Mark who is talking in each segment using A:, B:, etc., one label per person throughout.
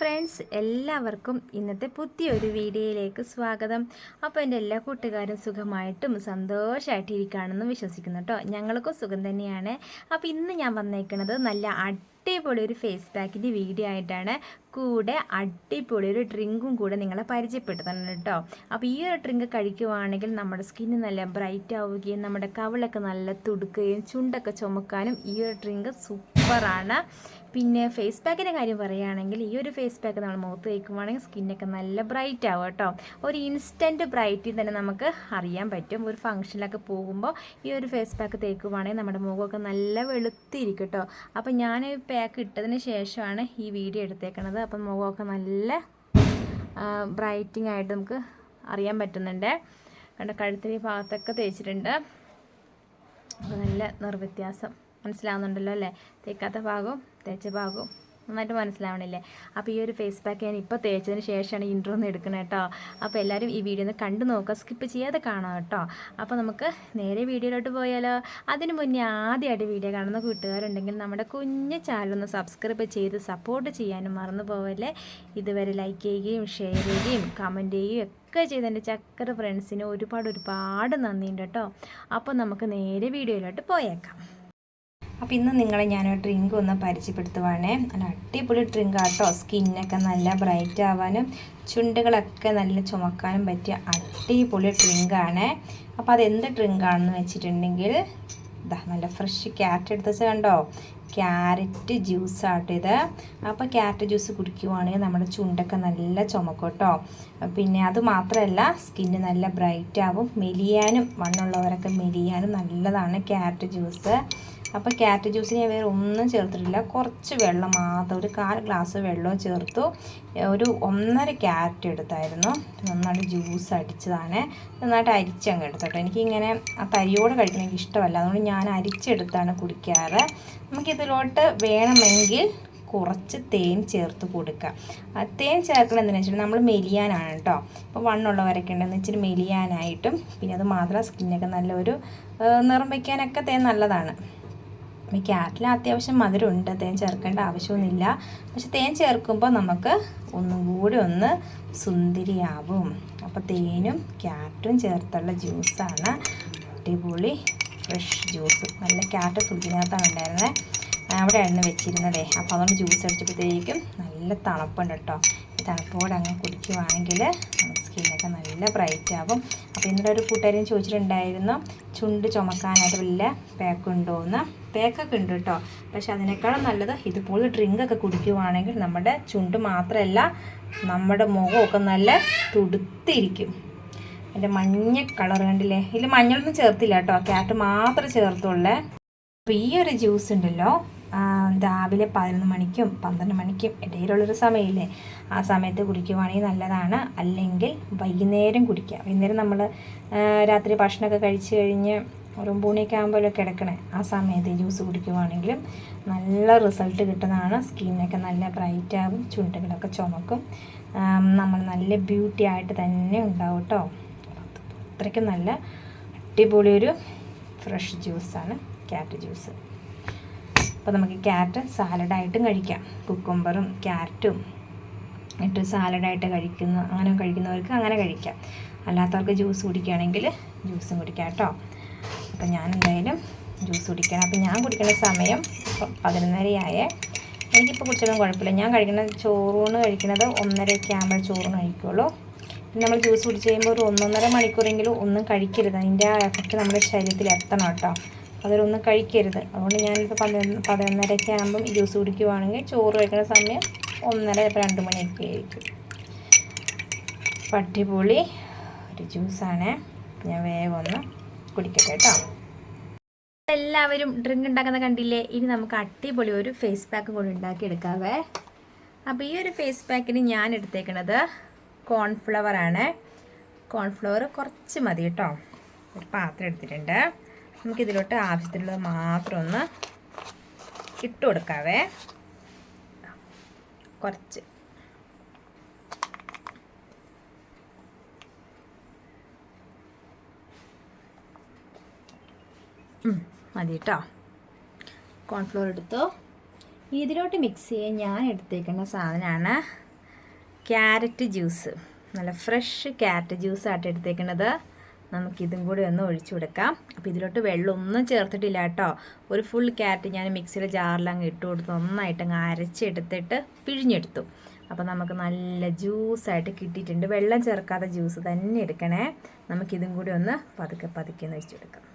A: Friends എല്ലാവർക്കും ഇന്നത്തെ പുതിയൊരു വീഡിയോയിലേക്ക് സ്വാഗതം. അപ്പോൾ എന്റെ എല്ലാ കൂട്ടുകാരും സുഖമായിട്ടും സന്തോഷമായിട്ടിരിക്കുകയാണെന്ന് വിശ്വസിക്കുന്നു കേട്ടോ. ഞങ്ങൾക്കും സുഖം തന്നെയാണ്. അപ്പോൾ ഇന്ന് ഞാൻ വന്നേക്കുന്നത് നല്ല അടിപൊളി ഒരു ഫേസ് പാക്കിന്റെ വീഡിയോ ആയിട്ടാണ് കൂടെ അടിപൊളി ഒരു ഡ്രിങ്കും കൂടെ നിങ്ങളെ പരിചയപ്പെടുത്തണം കേട്ടോ. അപ്പോൾ ഈ ഒരു ഡ്രിങ്ക് കഴിക്കുവാണെങ്കിൽ നമ്മുടെ സ്കിന്ന് നല്ല ബ്രൈറ്റ് ആവുകയും നമ്മുടെ കവിളൊക്കെ നല്ല തുടുക്കുകയും ചുണ്ടൊക്കെ ചുമക്കാനും ഈ ഒരു ഡ്രിങ്ക് സൂപ്പറാണ് പിന്നെ ഫേസ് പാക്കിന്റെ കാര്യം പറയുകയാണെങ്കിൽ ഈ ഒരു ഫേസ് പാക്ക് നമ്മൾ മുഖത്ത് വയ്ക്കുവാണെങ്കിൽ സ്കിന്നൊക്കെ നല്ല ബ്രൈറ്റ് ആവും കേട്ടോ. ഒരു ഇൻസ്റ്റന്റ് ബ്രൈറ്റിൽ തന്നെ നമുക്ക് അറിയാൻ പറ്റും. ഒരു ഫംഗ്ഷനിലൊക്കെ പോകുമ്പോൾ ഈ ഒരു ഫേസ് പാക്ക് തേക്കുവാണെങ്കിൽ നമ്മുടെ മുഖമൊക്കെ നല്ല വെളുത്തിരിക്കും കേട്ടോ. അപ്പോൾ ഞാൻ പാക്ക് ഇട്ടതിന് ശേഷമാണ് ഈ വീഡിയോ എടുത്തേക്കണത്. അപ്പം മുഖമൊക്കെ നല്ല ബ്രൈറ്റിംഗ് ആയിട്ട് നമുക്ക് അറിയാൻ പറ്റുന്നുണ്ട്. കണ്ട കഴുത്തിന് ഈ ഭാഗത്തൊക്കെ തേച്ചിട്ടുണ്ട്. നല്ല നിർവ്യത്യാസം. മനസ്സിലാവുന്നുണ്ടല്ലോ അല്ലേ? തേക്കാത്ത ഭാഗവും തേച്ച ഭാഗവും. നന്നായിട്ട് മനസ്സിലാവണില്ലേ? അപ്പോൾ ഈ ഒരു ഫേസ് പാക്ക് ഞാൻ ഇപ്പോൾ തേച്ചതിന് ശേഷമാണ് ഇൻട്രോ ഒന്ന് എടുക്കുന്നത് കേട്ടോ അപ്പോൾ എല്ലാവരും ഈ വീഡിയോ ഒന്ന് കണ്ടു നോക്കുക സ്കിപ്പ് ചെയ്യാതെ കാണാം കേട്ടോ അപ്പോൾ നമുക്ക് നേരെ വീഡിയോയിലോട്ട് പോയാലോ? അതിന് മുന്നേ ആദ്യമായിട്ട് വീഡിയോ കാണുന്ന കൂട്ടുകാരുണ്ടെങ്കിൽ നമ്മുടെ കുഞ്ഞു ചാനലൊന്ന് സബ്സ്ക്രൈബ് ചെയ്ത് സപ്പോർട്ട് ചെയ്യാനും മറന്നു പോവല്ലേ? ഇതുവരെ ലൈക്ക് ചെയ്യുകയും ഷെയർ ചെയ്യുകയും കമന്റ് ചെയ്യുകയും ഒക്കെ ചെയ്ത് എന്റെ ചക്കര ഫ്രണ്ട്സിന് ഒരുപാട് ഒരുപാട് നന്ദിയുണ്ട് കേട്ടോ അപ്പോൾ നമുക്ക് നേരെ വീഡിയോയിലോട്ട് പോയേക്കാം. അപ്പോൾ ഇന്ന് നിങ്ങളെ ഞാനൊരു ഡ്രിങ്ക് ഒന്ന് പരിചയപ്പെടുത്തുവാണേ. നല്ല അടിപൊളി ഡ്രിങ്ക് ആട്ടോ. സ്കിന്നൊക്കെ നല്ല ബ്രൈറ്റ് ആവാനും ചുണ്ടുകളൊക്കെ നല്ല ചുമക്കാനും പറ്റിയ അടിപൊളി ഡ്രിങ്കാണ് അപ്പോൾ അതെന്ത് ഡ്രിങ്കാണെന്ന് വെച്ചിട്ടുണ്ടെങ്കിൽ ഇതാ നല്ല ഫ്രഷ് ക്യാരറ്റ് എടുത്ത കണ്ടോ? ക്യാരറ്റ് ജ്യൂസ് ആട്ടോ ഇത്. അപ്പോൾ ക്യാരറ്റ് ജ്യൂസ് കുടിക്കുവാണെങ്കിൽ നമ്മുടെ ചുണ്ടൊക്കെ നല്ല ചുമക്കും കേട്ടോ പിന്നെ അത് മാത്രമല്ല സ്കിന്ന് നല്ല ബ്രൈറ്റ് ആവും മെലിയാനും മണ്ണുള്ളവരൊക്കെ മെലിയാനും നല്ലതാണ് ക്യാരറ്റ് ജ്യൂസ് അപ്പോൾ ക്യാരറ്റ് ജ്യൂസിന് വേറെ ഒന്നും ചേർത്തിട്ടില്ല. കുറച്ച് വെള്ളം മാത്രം ഒരു കാൽ ഗ്ലാസ് വെള്ളവും ചേർത്തു. ഒരു ഒന്നര ക്യാരറ്റ് എടുത്തായിരുന്നു. നന്നായിട്ട് ജ്യൂസ് അടിച്ചതാണ്. നന്നായിട്ട് അരിച്ചങ്ങ് എടുത്തോട്ടോ എനിക്കിങ്ങനെ ആ തരിയോട് കഴിക്കുന്ന എനിക്ക് ഇഷ്ടമല്ല. അതുകൊണ്ട് ഞാൻ അരിച്ചെടുത്താണ് കുടിക്കാറ്. നമുക്കിതിലോട്ട് വേണമെങ്കിൽ കുറച്ച് തേൻ ചേർത്ത് കൊടുക്കുക ആ തേൻ ചേർക്കണം എന്തിനാ വെച്ചാൽ നമ്മൾ മെലിയാനാണ് കേട്ടോ. ഇപ്പോൾ വണ്ണുള്ളവരൊക്കെ ഉണ്ടെന്ന് വെച്ചിട്ട് മെലിയാനായിട്ടും പിന്നെ അത് മാത്രം സ്കിന്നൊക്കെ നല്ലൊരു നിറം വയ്ക്കാനൊക്കെ തേൻ നല്ലതാണ്. ഈ ക്യാറ്റിൽ അത്യാവശ്യം മധുരമുണ്ട്. തേൻ ചേർക്കേണ്ട ആവശ്യമൊന്നുമില്ല. പക്ഷെ തേൻ ചേർക്കുമ്പോൾ നമുക്ക് ഒന്നും കൂടി ഒന്ന് സുന്ദരിയാവും. അപ്പോൾ തേനും ക്യാറ്റും ചേർത്തുള്ള ജ്യൂസാണ്. അടിപൊളി ഫ്രഷ് ജ്യൂസ്. നല്ല ക്യാറ്റ് ഫ്രിഡ്ജിനകത്താണ് ഉണ്ടായിരുന്നത് അവിടെയായിരുന്നു വെച്ചിരുന്നതേ. അപ്പോൾ അതുകൊണ്ട് ജ്യൂസ് അടിച്ചപ്പോഴത്തേക്കും നല്ല തണുപ്പുണ്ട് കേട്ടോ. തണുപ്പോടെ അങ്ങ് കുടിക്കുവാണെങ്കിൽ സ്കിന്നൊക്കെ നല്ല ബ്രൈറ്റ് ആവും. അപ്പോൾ ഇന്നലെ ഒരു കൂട്ടുകാരും ചോദിച്ചിട്ടുണ്ടായിരുന്നു ചുണ്ട് ചുമക്കാനായിട്ട് വല്ല പാക്കുണ്ടോ എന്ന് പാക്കൊക്കെ ഉണ്ട് കേട്ടോ. പക്ഷെ അതിനേക്കാളും നല്ലത് ഇതുപോലെ ഡ്രിങ്കൊക്കെ കുടിക്കുവാണെങ്കിൽ നമ്മുടെ ചുണ്ട് മാത്രമല്ല നമ്മുടെ മുഖമൊക്കെ നല്ല തുടുത്തിരിക്കും. അതിന്റെ മഞ്ഞ കളർ കണ്ടില്ലേ? ഇതിൽ മഞ്ഞളൊന്നും ചേർത്തില്ല കേട്ടോ. ക്യാറ്റ് മാത്രമേ ചേർത്തുള്ളേ. അപ്പോൾ ഈ ഒരു ജ്യൂസ് ഉണ്ടല്ലോ രാവിലെ പതിനൊന്ന് മണിക്കും പന്ത്രണ്ട് മണിക്കും ഇടയിലുള്ളൊരു സമയമില്ലേ? ആ സമയത്ത് കുടിക്കുവാണെങ്കിൽ നല്ലതാണ്. അല്ലെങ്കിൽ വൈകുന്നേരം കുടിക്കുക വൈകുന്നേരം നമ്മൾ രാത്രി ഭക്ഷണമൊക്കെ കഴിച്ച് കഴിഞ്ഞ് ഒരു മൂണിയൊക്കെ ആകുമ്പോഴൊക്കെ കിടക്കണേ. ആ സമയത്ത് ജ്യൂസ് കുടിക്കുവാണെങ്കിലും നല്ല റിസൾട്ട് കിട്ടുന്നതാണ്. സ്കിന്നൊക്കെ നല്ല ബ്രൈറ്റ് ആകും ചുണ്ടുകളൊക്കെ ചുമക്കും. നമ്മൾ നല്ല ബ്യൂട്ടി ആയിട്ട് തന്നെ ഉണ്ടാവും കേട്ടോ. അത്രയ്ക്കും നല്ല അടിപൊളി ഒരു ഫ്രഷ് ജ്യൂസാണ് ക്യാരറ്റ് ജ്യൂസ്. അപ്പോൾ നമുക്ക് ക്യാരറ്റ് സാലഡായിട്ടും കഴിക്കാം. കുക്കുംബറും ക്യാരറ്റും ഇട്ട് സാലഡായിട്ട് കഴിക്കുന്ന അങ്ങനെ കഴിക്കുന്നവർക്ക് അങ്ങനെ കഴിക്കാം. അല്ലാത്തവർക്ക് ജ്യൂസ് കുടിക്കുകയാണെങ്കിൽ ജ്യൂസും കുടിക്കാം കേട്ടോ. അപ്പോൾ ഞാൻ എന്തായാലും ജ്യൂസ് കുടിക്കണം. അപ്പം ഞാൻ കുടിക്കുന്ന സമയം പതിനൊന്നരയായേ. എനിക്കിപ്പോൾ കുടിച്ചാലും കുഴപ്പമില്ല. ഞാൻ കഴിക്കുന്ന ചോറൂണ് കഴിക്കുന്നത് ഒന്നരയൊക്കെ ആകുമ്പോൾ ചോറൂണ് കഴിക്കുള്ളൂ. നമ്മൾ ജ്യൂസ് കുടിച്ച് കഴിയുമ്പോൾ ഒരു ഒന്നൊന്നര മണിക്കൂറെങ്കിലും ഒന്നും കഴിക്കരുത്. അതിന്റെ ആ എഫക്റ്റ് നമ്മുടെ ശരീരത്തിൽ എത്തണം കേട്ടോ. അതൊരൊന്നും കഴിക്കരുത്. അതുകൊണ്ട് ഞാനിപ്പോൾ പതിനൊന്ന് പതിനൊന്നരയൊക്കെ ആകുമ്പം ജ്യൂസ് കുടിക്കുവാണെങ്കിൽ ചോറ് കഴിക്കുന്ന സമയം ഒന്നര ഇപ്പം രണ്ട് മണിയൊക്കെ ആയിരിക്കും. പട്ടിപൊളി ഒരു ജ്യൂസാണ്. ഞാൻ വേഗം ഒന്ന് കുടിക്കട്ടെ കേട്ടോ. എല്ലാവരും ഡ്രിങ്ക് ഉണ്ടാക്കുന്ന കണ്ടില്ലേ? ഇനി നമുക്ക് അടിപൊളി ഒരു ഫേസ് പാക്ക് കൂടി ഉണ്ടാക്കി എടുക്കാവേ അപ്പോൾ ഈ ഒരു ഫേസ് പാക്കിന് ഞാൻ എടുത്തേക്കണത് കോൺഫ്ലവർ ആണ്. കോൺഫ്ലവർ കുറച്ച് മതി കേട്ടോ. ഒരു പാത്രം എടുത്തിട്ടുണ്ട്. നമുക്കിതിലോട്ട് ആവശ്യത്തിനുള്ളത് മാത്രം ഒന്ന് ഇട്ട് കൊടുക്കാവേ. കുറച്ച് മതി കേട്ടോ കോൺഫ്ലോർ എടുത്തു. ഇതിലോട്ട് മിക്സ് ചെയ്യാൻ ഞാൻ എടുത്തേക്കുന്ന സാധനമാണ് ക്യാരറ്റ് ജ്യൂസ് നല്ല ഫ്രഷ് ക്യാരറ്റ് ജ്യൂസ് ആയിട്ട് എടുത്തേക്കണത് നമുക്കിതും കൂടി ഒന്ന് ഒഴിച്ചു കൊടുക്കാം. അപ്പോൾ ഇതിലോട്ട് വെള്ളമൊന്നും ചേർത്തിട്ടില്ല കേട്ടോ. ഒരു ഫുൾ ക്യാരറ്റ് ഞാൻ മിക്സിയുടെ ജാറിലങ്ങ് ഇട്ട് കൊടുത്ത് നന്നായിട്ട് അങ്ങ് അരച്ചെടുത്തിട്ട് പിഴിഞ്ഞെടുത്തു. അപ്പോൾ നമുക്ക് നല്ല ജ്യൂസായിട്ട് കിട്ടിയിട്ടുണ്ട്. വെള്ളം ചേർക്കാത്ത ജ്യൂസ് തന്നെ എടുക്കണേ. നമുക്കിതും കൂടി ഒന്ന് പതുക്കെ പതുക്കെ ഒന്ന് ഒഴിച്ചെടുക്കാം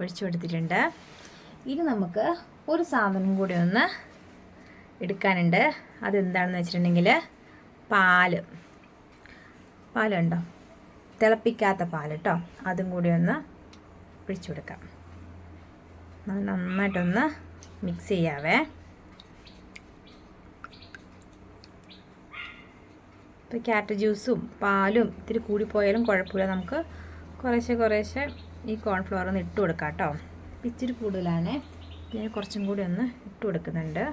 A: ഒഴിച്ചു കൊടുത്തിട്ടുണ്ട്. ഇനി നമുക്ക് ഒരു സാധനം കൂടി ഒന്ന് എടുക്കാനുണ്ട്. അതെന്താണെന്ന് വെച്ചിട്ടുണ്ടെങ്കിൽ പാൽ. പാലുണ്ടോ? തിളപ്പിക്കാത്ത പാൽ കേട്ടോ അതും കൂടി ഒന്ന് ഒഴിച്ചു കൊടുക്കാം. നന്നായിട്ടൊന്ന് മിക്സ് ചെയ്യാവേ. ഇപ്പോൾ ക്യാരറ്റ് ജ്യൂസും പാലും ഇത്തിരി കൂടിപ്പോയാലും കുഴപ്പമില്ല. നമുക്ക് കുറേശ്ശെ കുറേശ്ശെ ഈ കോൺഫ്ലവർ ഒന്ന് ഇട്ട് കൊടുക്കാം കേട്ടോ. ഇച്ചിരി കൂടുതലാണ്. പിന്നെ കുറച്ചും കൂടി ഒന്ന് ഇട്ട് കൊടുക്കുന്നുണ്ട്.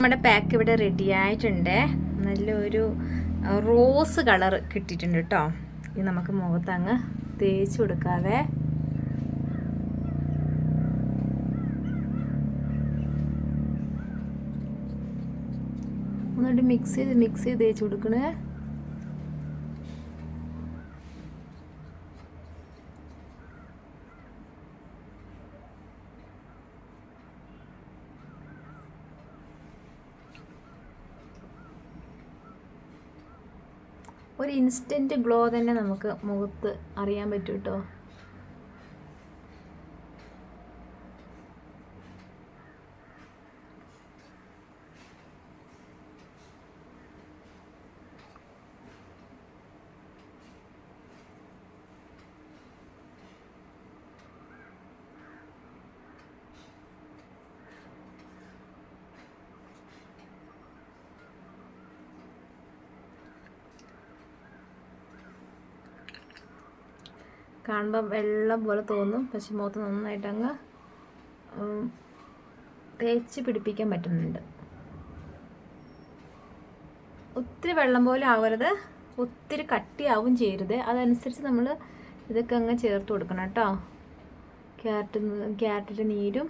A: നമ്മുടെ പാക്ക് ഇവിടെ റെഡി ആയിട്ടുണ്ട്. നല്ലൊരു റോസ് കളർ കിട്ടിയിട്ടുണ്ട് കേട്ടോ. ഇത് നമുക്ക് മുഖത്ത് അങ്ങ് തേച്ച് കൊടുക്കാതെ ഒന്നുകൂടി മിക്സ് ചെയ്ത് മിക്സ് ചെയ്ത് തേച്ച് കൊടുക്കണേ. ഒരു ഇൻസ്റ്റന്റ് ഗ്ലോ തന്നെ നമുക്ക് മുഖത്ത് അറിയാൻ പറ്റും കേട്ടോ കാണുമ്പം വെള്ളം പോലെ തോന്നും. പക്ഷെ മുഖത്ത് നന്നായിട്ടങ്ങ് തേച്ച് പിടിപ്പിക്കാൻ പറ്റുന്നുണ്ട്. ഒത്തിരി വെള്ളം പോലെ ആവരുത്. ഒത്തിരി കട്ടിയാവും ചെയ്യരുത്. അതനുസരിച്ച് നമ്മൾ ഇതൊക്കെ അങ്ങ് ചേർത്ത് കൊടുക്കണം കേട്ടോ. ക്യാരറ്റ് ക്യാരറ്റിന്റെ നീരും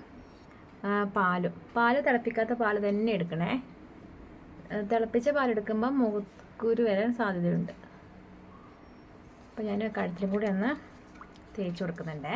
A: പാലും. പാൽ തിളപ്പിക്കാത്ത പാൽ തന്നെ എടുക്കണേ. തിളപ്പിച്ച പാലെടുക്കുമ്പോൾ മുഖക്കുരു വരാൻ സാധ്യതയുണ്ട്. അപ്പോൾ ഞാൻ കഴുത്തിലും കൂടി ഒന്ന് തേച്ച് കൊടുക്കുന്നുണ്ടേ.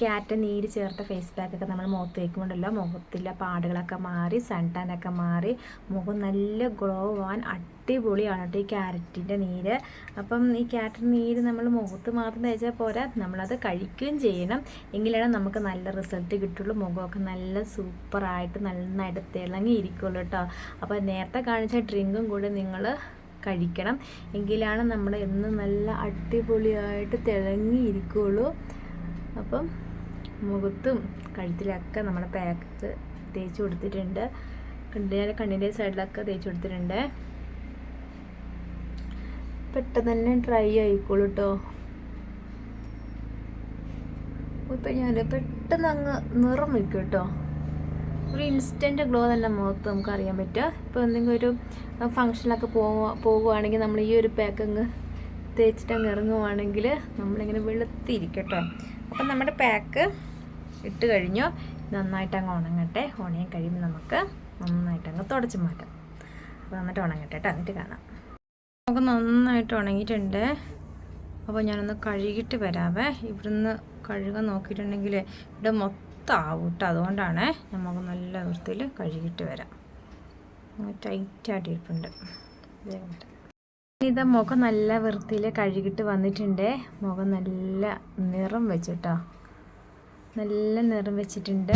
A: ക്യാറ്റ് നീര് ചേർത്ത ഫേസ് പാക്കൊക്കെ നമ്മൾ മുഖത്ത് വയ്ക്കുമ്പോണ്ടല്ലോ മുഖത്തിലെ പാടുകളൊക്കെ മാറി സൺടാനൊക്കെ മാറി. മുഖം നല്ല ഗ്ലോ ആവാൻ അടിപൊളിയാണ് കേട്ടോ ഈ ക്യാരറ്റിന്റെ നീര്. അപ്പം ഈ ക്യാരറ്റ് നീര് നമ്മൾ മുഖത്ത് മാത്രം തേച്ചാൽ പോരാ. നമ്മളത് കഴിക്കുകയും ചെയ്യണം. എങ്കിലാണ് നമുക്ക് നല്ല റിസൾട്ട് കിട്ടുള്ളൂ. മുഖമൊക്കെ നല്ല സൂപ്പറായിട്ട് നന്നായിട്ട് തിളങ്ങി ഇരിക്കുള്ളൂ കേട്ടോ. അപ്പോൾ നേരത്തെ കാണിച്ച ഡ്രിങ്കും കൂടി നിങ്ങൾ കഴിക്കണം. എങ്കിലാണ് നമ്മൾ എന്ന് നല്ല അടിപൊളിയായിട്ട് തിളങ്ങി ഇരിക്കുള്ളൂ. അപ്പം മുഖത്തും കഴുത്തിലൊക്കെ നമ്മൾ പാക്ക് തേച്ച് കൊടുത്തിട്ടുണ്ട്. കണ്ണിന്റെ കണ്ണിന്റെ സൈഡിലൊക്കെ തേച്ച് കൊടുത്തിട്ടുണ്ട്. പെട്ടെന്ന് തന്നെ ഡ്രൈ ആയിക്കോളൂ കേട്ടോ ഇപ്പം ഞാൻ പെട്ടെന്ന് അങ്ങ് നിറം വയ്ക്കും കേട്ടോ ഒരു ഇൻസ്റ്റന്റ് ഗ്ലോ തന്നെ മുഖത്ത് നമുക്ക് അറിയാൻ പറ്റുക. ഇപ്പോൾ എന്തെങ്കിലും ഒരു ഫങ്ഷനിലൊക്കെ പോവുക പോകുവാണെങ്കിൽ നമ്മൾ ഈ ഒരു പാക്ക് അങ്ങ് തേച്ചിട്ട് അങ്ങ് ഇറങ്ങുവാണെങ്കിൽ നമ്മളിങ്ങനെ വെളുത്തിരിക്കട്ടോ അപ്പം നമ്മുടെ പാക്ക് ഇട്ട് കഴിഞ്ഞു. നന്നായിട്ട് അങ്ങ് ഉണങ്ങട്ടെ. ഉണങ്ങി കഴിയുമ്പോൾ നമുക്ക് നന്നായിട്ട് അങ്ങ് തുടച്ച് മാറ്റാം. അപ്പോൾ നന്നായിട്ട് ഉണങ്ങട്ടെ എന്നിട്ട് കാണാം. നമുക്ക് നന്നായിട്ട് ഉണങ്ങിയിട്ടുണ്ട്. അപ്പോൾ ഞാനൊന്ന് കഴുകിയിട്ട് വരാമേ ഇവിടുന്ന് കഴുകാൻ നോക്കിയിട്ടുണ്ടെങ്കിൽ ഇവിടെ മൊത്തം ആവും കേട്ടോ. അതുകൊണ്ടാണ് നമുക്ക് നല്ല വൃത്തിയിൽ കഴുകിയിട്ട് വരാം. ടൈറ്റായിട്ട് ഇരിപ്പുണ്ട്. ഇതാ മുഖം നല്ല വൃത്തിയിൽ കഴുകിയിട്ട് വന്നിട്ടുണ്ട്. മുഖം നല്ല നിറം വെച്ചിട്ടോ. നല്ല നിറം വെച്ചിട്ടുണ്ട്.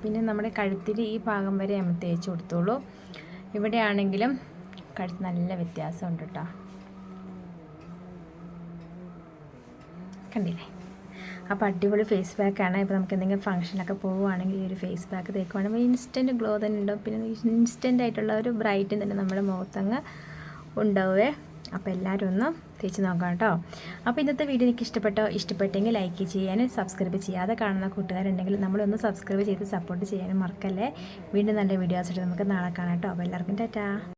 A: പിന്നെ നമ്മുടെ കഴുത്തിൽ ഈ ഭാഗം വരെ നമ്മൾ തേച്ച് കൊടുത്തോളൂ. ഇവിടെയാണെങ്കിലും കഴുത്ത് നല്ല വ്യത്യാസമുണ്ട് കേട്ടോ. കണ്ടില്ലേ? അപ്പോൾ അടിപൊളി ഫേസ് പാക്കാണ് ഇപ്പോൾ നമുക്ക് എന്തെങ്കിലും ഫംഗ്ഷനൊക്കെ പോവുകയാണെങ്കിൽ ഈ ഒരു ഫേസ് പാക്ക് തേക്കുവാണെങ്കിൽ ഇൻസ്റ്റന്റ് ഗ്ലോ തന്നെ ഉണ്ടാവും. പിന്നെ ഇൻസ്റ്റന്റ് ആയിട്ടുള്ള ഒരു ബ്രൈറ്റും തന്നെ നമ്മുടെ മുഖത്തങ്ങ് ഉണ്ടാവുമേ അപ്പോൾ എല്ലാവരും ഒന്ന് തേച്ച് നോക്കാം കേട്ടോ. അപ്പോൾ ഇന്നത്തെ വീഡിയോ എനിക്ക് ഇഷ്ടപ്പെട്ടോ? ഇഷ്ടപ്പെട്ടെങ്കിൽ ലൈക്ക് ചെയ്യാനും സബ്സ്ക്രൈബ് ചെയ്യാതെ കാണുന്ന കൂട്ടുകാരുണ്ടെങ്കിൽ നമ്മളൊന്ന് സബ്സ്ക്രൈബ് ചെയ്ത് സപ്പോർട്ട് ചെയ്യാനും മറക്കല്ലേ? വീണ്ടും നല്ല വീഡിയോസ് നമുക്ക് നാളെ കാണാം കേട്ടോ. അപ്പോൾ എല്ലാവർക്കും ടാറ്റാ.